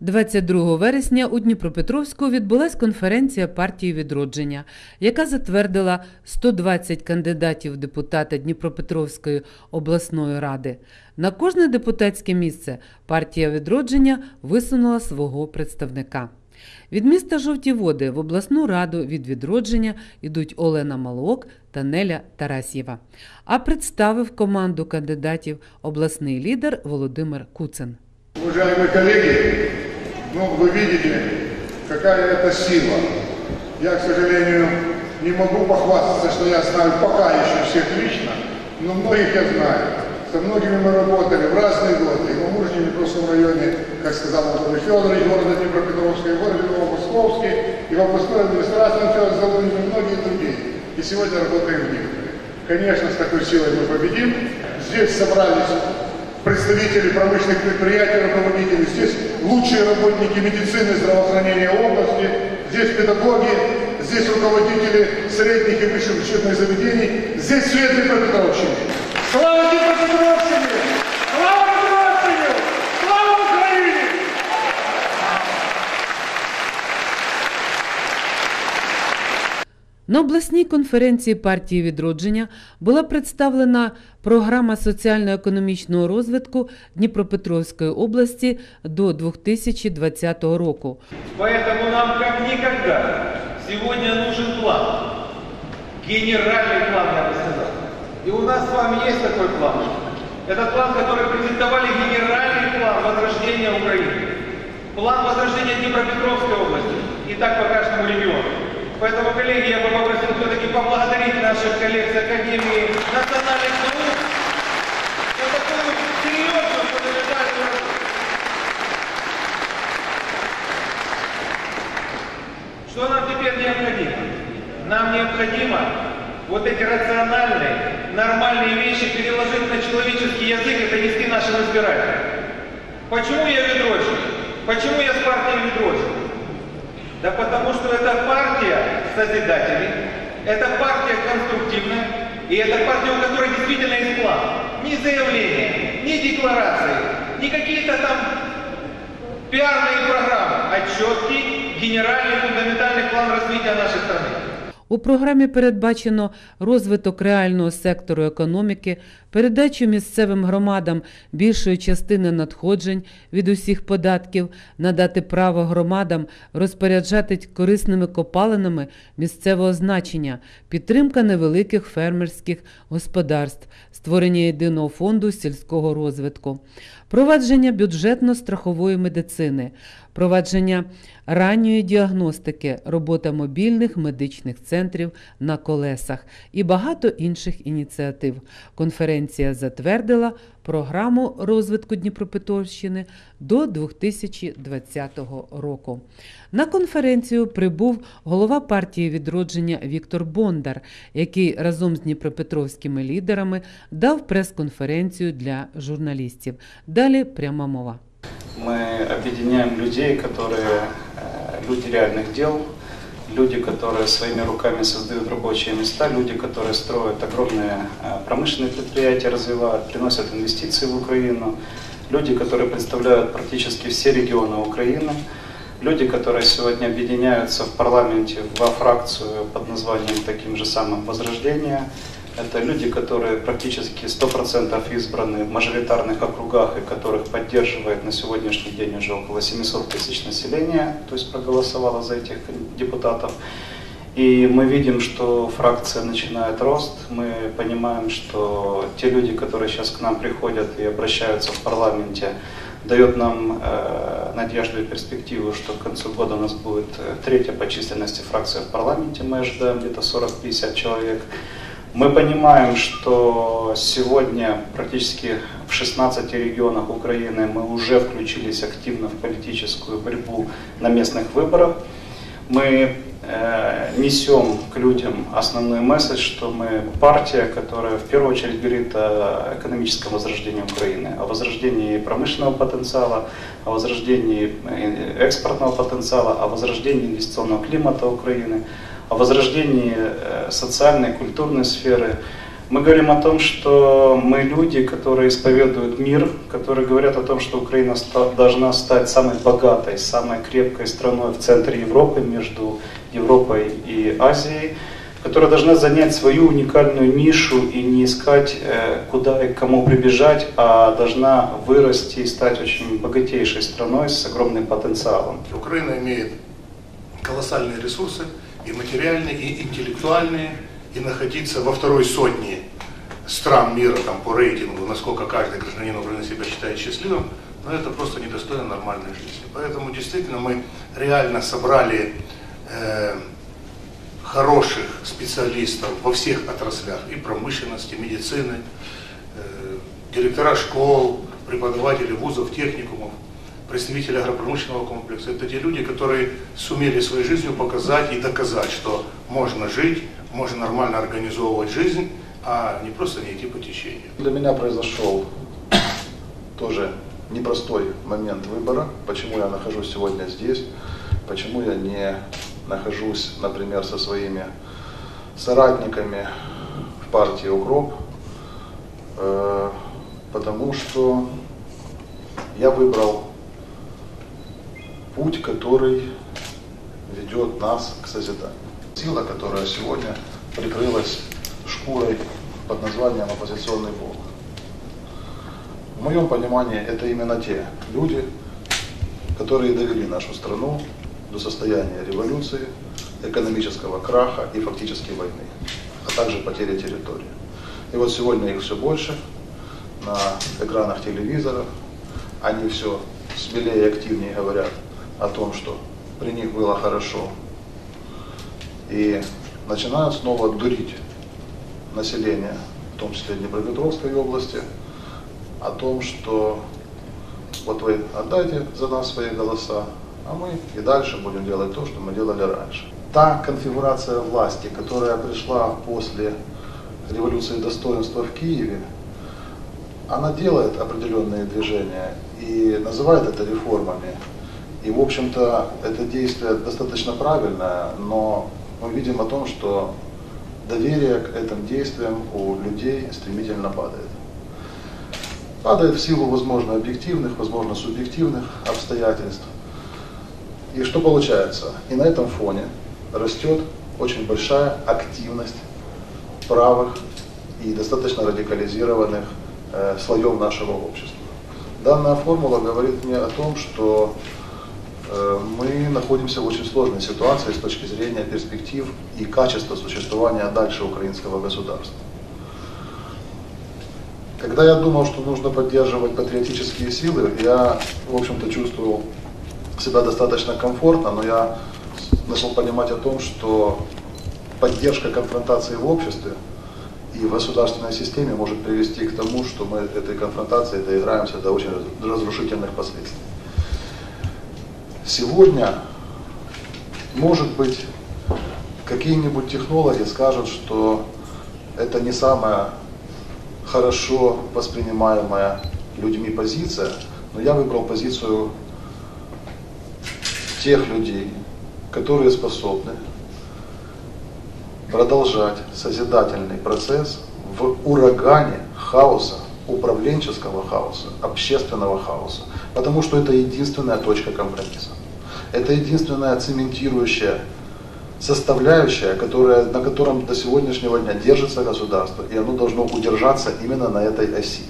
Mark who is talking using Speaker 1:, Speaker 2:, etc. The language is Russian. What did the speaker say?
Speaker 1: 22 вересня у Дніпропетровську відбулась конференція партії відродження, яка затвердила 120 кандидатів в депутати Дніпропетровської обласної ради. На кожне депутатське місце партія відродження висунула свого представника. Від міста Жовті Води в обласну раду від відродження йдуть Олена Малок та Неля Тарасєва. А представив команду кандидатів обласний лідер Володимир Куцин.
Speaker 2: Уважаемые коллеги, ну вы видите, какая это сила. Я, к сожалению, не могу похвастаться, что я знаю пока еще всех лично, но многих я знаю. Со многими мы работали в разные годы. И в Амуржине, в прошлом районе, как сказал Владимир Федорович, города Днепропетровска, и в городе Новомосковске, и в областной администрации Федор Залунин, и многие другие. И сегодня работаем в Днепре. Конечно, с такой силой мы победим. Здесь собрались представители промышленных предприятий, руководители, здесь лучшие работники медицины, здравоохранения области, здесь педагоги, здесь руководители средних и высших учебных заведений, здесь все Днепропетровщины. Слава
Speaker 1: На обласній конференції партії відродження була представлена програма соціально-економічного розвитку Дніпропетровської області до 2020 року.
Speaker 3: Поэтому нам как никогда сегодня нужен план. Генеральный план, я бы сказал. И у нас с вами есть такой план. Это план, который презентовали генеральный план возрождения Украины. План возрождения Днепропетровской области. И так по каждому региону. Поэтому, коллеги, я бы попросил все-таки поблагодарить наших коллег с Академии национальных наук за такую серьезную фундаментальную. Что нам теперь необходимо? Нам необходимо вот эти рациональные, нормальные вещи переложить на человеческий язык и донести нашим избирателям. Почему я ведрочник? Почему я с партией ведрочник? Да потому что это партия созидателей, это партия конструктивная, и это партия, у которой действительно есть план. Ни заявления, ни декларации, не какие-то там пиарные программы, а четкий генеральный фундаментальный план развития нашей страны.
Speaker 1: У програмі передбачено розвиток реального сектору економіки, передачу місцевим громадам більшої частини надходжень від усіх податків, надати право громадам розпоряджати корисними копалинами місцевого значення, підтримка невеликих фермерських господарств, створення єдиного фонду сільського розвитку, провадження бюджетно-страхової медицини, провадження ранньої діагностики, робота мобільних медичних центрів на колесах і багато інших ініціатив. Конференція затвердила програму розвитку Дніпропетровщини до 2020 року. На конференцію прибув голова партії відродження Віктор Бондар, який разом з дніпропетровськими лідерами дав прес-конференцію для журналістів. Далі пряма мова.
Speaker 4: Мы объединяем людей, которые э, люди реальных дел, Люди, которые своими руками создают рабочие места, люди, которые строят огромные э, промышленные предприятия, развивают, приносят инвестиции в Украину, люди, которые представляют практически все регионы Украины, люди, которые сегодня объединяются в парламенте во фракцию под названием таким же самым «Возрождение», это люди, которые практически 100% избраны в мажоритарных округах и которых поддерживает на сегодняшний день уже около 700 тысяч населения, то есть проголосовало за этих депутатов. И мы видим, что фракция начинает рост, мы понимаем, что те люди, которые сейчас к нам приходят и обращаются в парламенте, дает нам э, надежду и перспективу, что к концу года у нас будет э, третья по численности фракция в парламенте, мы ожидаем где-то 40-50 человек. Мы понимаем, что сегодня практически в 16 регионах Украины мы уже включились активно в политическую борьбу на местных выборах. Мы э, несем к людям основной месседж, что мы партия, которая в первую очередь говорит о экономическом возрождении Украины, о возрождении промышленного потенциала, о возрождении э, экспортного потенциала, о возрождении инвестиционного климата Украины, о возрождении э, социальной, культурной сферы. Мы говорим о том, что мы люди, которые исповедуют мир, которые говорят о том, что Украина должна стать самой богатой, самой крепкой страной в центре Европы, между Европой и Азией, которая должна занять свою уникальную нишу и не искать, э, куда и к кому прибежать, а должна вырасти и стать очень богатейшей страной с огромным потенциалом.
Speaker 5: Украина имеет колоссальные ресурсы и материальные, и интеллектуальные, и находиться во второй сотне стран мира там, по рейтингу, насколько каждый гражданин Украины себя считает счастливым, но это просто недостойно нормальной жизни. Поэтому действительно мы реально собрали э, хороших специалистов во всех отраслях и промышленности, медицины, э, директора школ, преподаватели вузов, техникумов, представители агропромышленного комплекса. Это те люди, которые сумели своей жизнью показать и доказать, что можно жить, можно нормально организовывать жизнь, а не просто не идти по течению.
Speaker 6: Для меня произошел тоже непростой момент выбора, почему я нахожусь сегодня здесь, почему я не нахожусь, например, со своими соратниками в партии «Укроп», Э, потому что я выбрал путь, который ведет нас к созиданию. Сила, которая сегодня прикрылась шкурой под названием «Оппозиционный блок». В моем понимании это именно те люди, которые довели нашу страну до состояния революции, экономического краха и фактически войны, а также потери территории. И вот сегодня их все больше на экранах телевизоров, они все смелее и активнее говорят о том, что при них было хорошо, и начинают снова дурить население, в том числе Днепропетровской области, о том, что вот вы отдайте за нас свои голоса, а мы и дальше будем делать то, что мы делали раньше. Та конфигурация власти, которая пришла после революции достоинства в Киеве, она делает определенные движения и называет это реформами. И, в общем-то, это действие достаточно правильное, но мы видим о том, что доверие к этим действиям у людей стремительно падает. Падает в силу, возможно, объективных, возможно, субъективных обстоятельств. И что получается? И на этом фоне растет очень большая активность правых и достаточно радикализированных э, слоев нашего общества. Данная формула говорит мне о том, что мы находимся в очень сложной ситуации с точки зрения перспектив и качества существования дальше украинского государства. Когда я думал, что нужно поддерживать патриотические силы, я, в общем-то, чувствовал себя достаточно комфортно, но я начал понимать о том, что поддержка конфронтации в обществе и в государственной системе может привести к тому, что мы этой конфронтацией доиграемся до очень разрушительных последствий. Сегодня, может быть, какие-нибудь технологи скажут, что это не самая хорошо воспринимаемая людьми позиция, но я выбрал позицию тех людей, которые способны продолжать созидательный процесс в урагане хаоса, управленческого хаоса, общественного хаоса. Потому что это единственная точка компромисса. Это единственная цементирующая составляющая, которая, на котором до сегодняшнего дня держится государство, и оно должно удержаться именно на этой оси.